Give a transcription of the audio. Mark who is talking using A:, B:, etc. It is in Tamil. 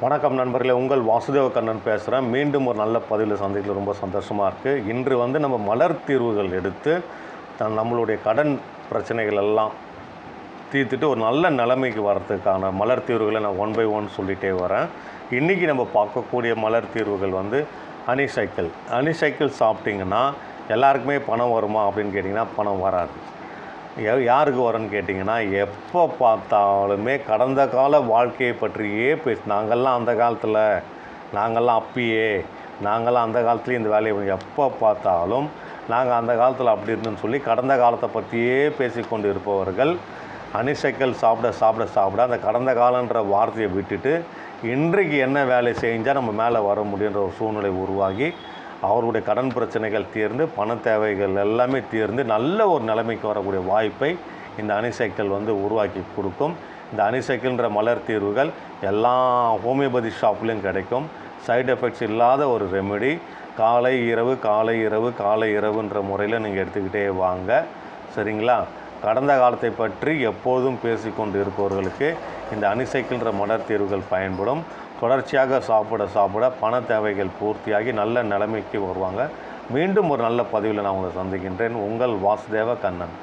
A: வணக்கம் நண்பர்களே உங்கள் வாசுதேவ கண்ணன் பேசுகிறேன் மீண்டும் ஒரு நல்ல பதிவில் சந்திக்கல ரொம்ப சந்தோஷமாக இருக்குது இன்று வந்து நம்ம மலர் தீர்வுகள் எடுத்து த- நம்மளுடைய கடன் பிரச்சனைகள் எல்லாம் தீர்த்துட்டு ஒரு நல்ல நிலைமைக்கு வர்றதுக்கான மலர் தீர்வுகளை நான் ஒன் பை ஒன் சொல்லிகிட்டே வரேன். இன்றைக்கி நம்ம பார்க்கக்கூடிய மலர் தீர்வுகள் வந்து ஹனி சைக்கிள் ஹனி சைக்கிள் சாப்பிட்டிங்கன்னா எல்லாருக்குமே பணம் வருமா அப்படின்னு கேட்டிங்கன்னா பணம் வராது. யாருக்கு வரேன்னு கேட்டிங்கன்னா எப்போ பார்த்தாலுமே கடந்த கால வாழ்க்கையை பற்றியே பேசு நாங்கள்லாம் அந்த காலத்தில் நாங்கள்லாம் அப்பயே நாங்கள்லாம் அந்த காலத்துலேயும் இந்த வேலையை எப்போ பார்த்தாலும் நாங்கள் அந்த காலத்தில் அப்படி இருந்தோம்னு சொல்லி கடந்த காலத்தை பற்றியே பேசிக்கொண்டு இருப்பவர்கள் அனிசைக்கல் சாப்பிட சாப்பிட சாப்பிட அந்த கடந்த காலன்ற வார்த்தையை விட்டுட்டு இன்றைக்கு என்ன வேலை செஞ்சால் நம்ம மேலே வர முடியுன்ற ஒரு சூழ்நிலை உருவாகி அவருடைய கடன் பிரச்சனைகள் தீர்ந்து பண தேவைகள் எல்லாமே தீர்ந்து நல்ல ஒரு நிலைமைக்கு வரக்கூடிய வாய்ப்பை இந்த அணிசைக்கிள் வந்து உருவாக்கி கொடுக்கும். இந்த அணிசைக்கிள்ன்ற மலர் தீர்வுகள் எல்லா ஹோமியோபதி ஷாப்லேயும் கிடைக்கும். சைடு எஃபெக்ட்ஸ் இல்லாத ஒரு ரெமெடி காலை இரவு காலை இரவு காலை இரவுன்ற முறையில் நீங்கள் எடுத்துக்கிட்டே வாங்க. சரிங்களா? கடந்த காலத்தை பற்றி எப்போதும் பேசிக்கொண்டு இருப்பவர்களுக்கு இந்த அணிசைக்கின்ற மலர் தீர்வுகள் பயன்படும். தொடர்ச்சியாக சாப்பிட சாப்பிட பண தேவைகள் பூர்த்தியாகி நல்ல நிலைமைக்கு வருவாங்க. மீண்டும் ஒரு நல்ல பதிவில் நான் உங்களை சந்திக்கின்றேன். உங்கள் வாசுதேவ கண்ணன்.